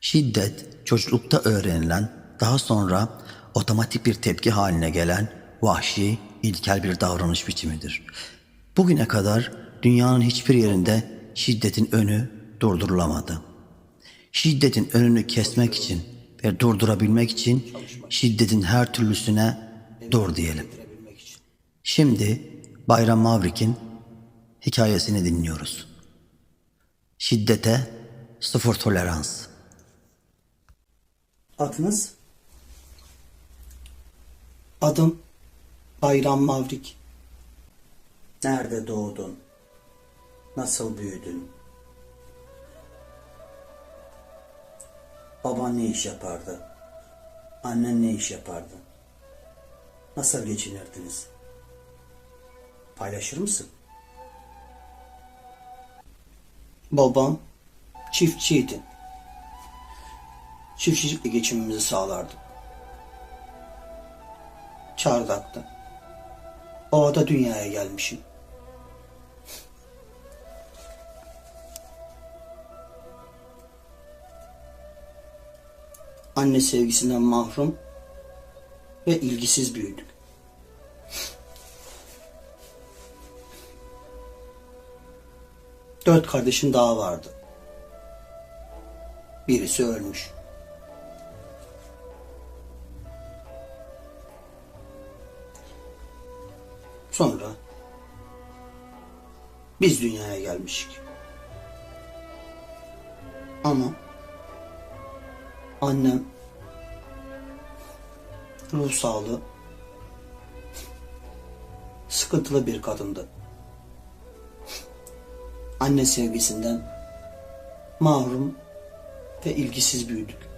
Şiddet çocuklukta öğrenilen, daha sonra otomatik bir tepki haline gelen vahşi, ilkel bir davranış biçimidir. Bugüne kadar dünyanın hiçbir yerinde şiddetin önü durdurulamadı. Şiddetin önünü kesmek için ve durdurabilmek için şiddetin her türlüsüne dur diyelim. Şimdi Bayram Mavrik'in hikayesini dinliyoruz. Şiddete sıfır tolerans. Adınız? Adım Bayram Mavrik. Nerede doğdun? Nasıl büyüdün? Baban ne iş yapardı? Annen ne iş yapardı? Nasıl geçinirdiniz? Paylaşır mısın? Babam çiftçiydi. Çiftçilikle geçimimizi sağlardı. Çardak'ta. Ovada dünyaya gelmişim. Anne sevgisinden mahrum ve ilgisiz büyüdük. Dört kardeşim daha vardı. Birisi ölmüş. Sonra biz dünyaya gelmişik. Ama annem ruh sağlığı sıkıntılı bir kadındı. Anne sevgisinden mahrum ve ilgisiz büyüdük.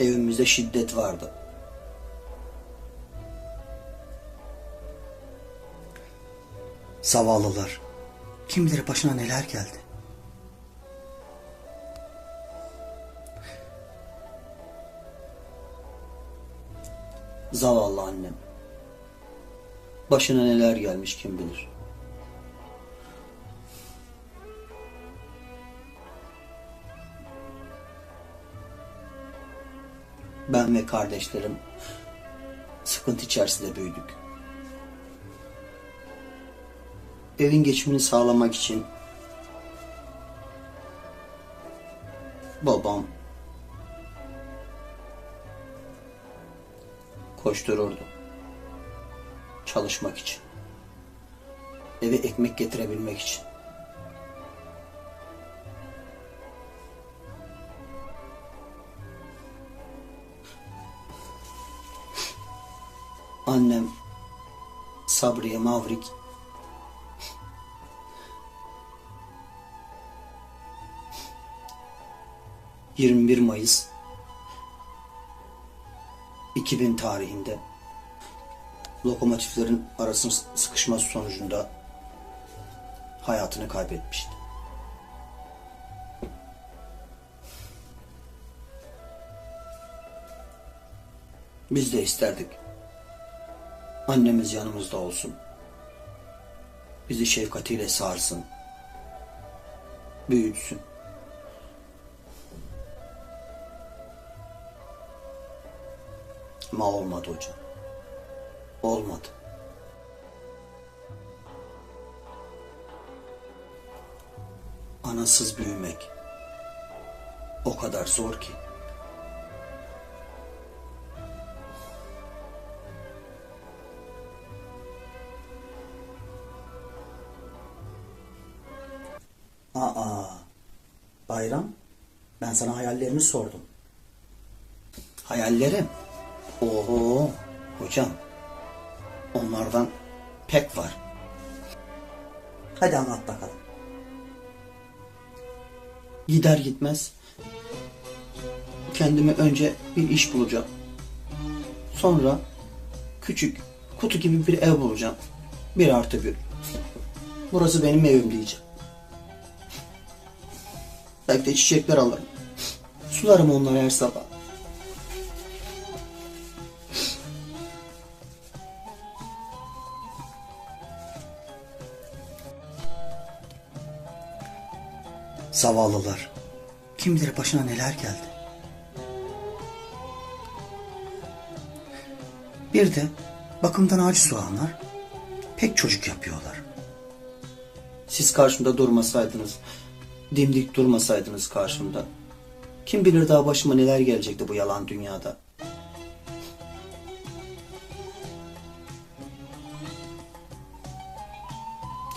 Evimizde şiddet vardı. Zavallılar. Kim bilir başına neler geldi. Zavallı annem. Başına neler gelmiş kim bilir. Ben ve kardeşlerim sıkıntı içerisinde büyüdük. Evin geçimini sağlamak için babam koştururdu. Çalışmak için. Eve ekmek getirebilmek için. Annem Sabriye Mavrik ...21 Mayıs 2000 tarihinde lokomotiflerin arasının sıkışması sonucunda hayatını kaybetmişti. Biz de isterdik. Annemiz yanımızda olsun. Bizi şefkatiyle sarsın. Büyütsün. Ama olmadı hocam. Olmadı. Anasız büyümek o kadar zor ki. Aa, Bayram, ben sana hayallerimi sordum. Hayallerim. Oo hocam. Onlardan pek var. Hadi anlat bakalım. Gider gitmez kendime önce bir iş bulacağım. Sonra küçük kutu gibi bir ev bulacağım. Bir artı bir. Burası benim evim diyeceğim özellikle çiçekler alırım. Sularım onları her sabah. Zavallılar. Kim bilir başına neler geldi. Bir de bakımdan ağaç soğanlar pek çocuk yapıyorlar. Siz karşımda durmasaydınız dimdik durmasaydınız karşımda. Kim bilir daha başıma neler gelecekti bu yalan dünyada.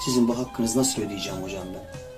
Sizin bu hakkınızı nasıl ödeyeceğim hocam ben?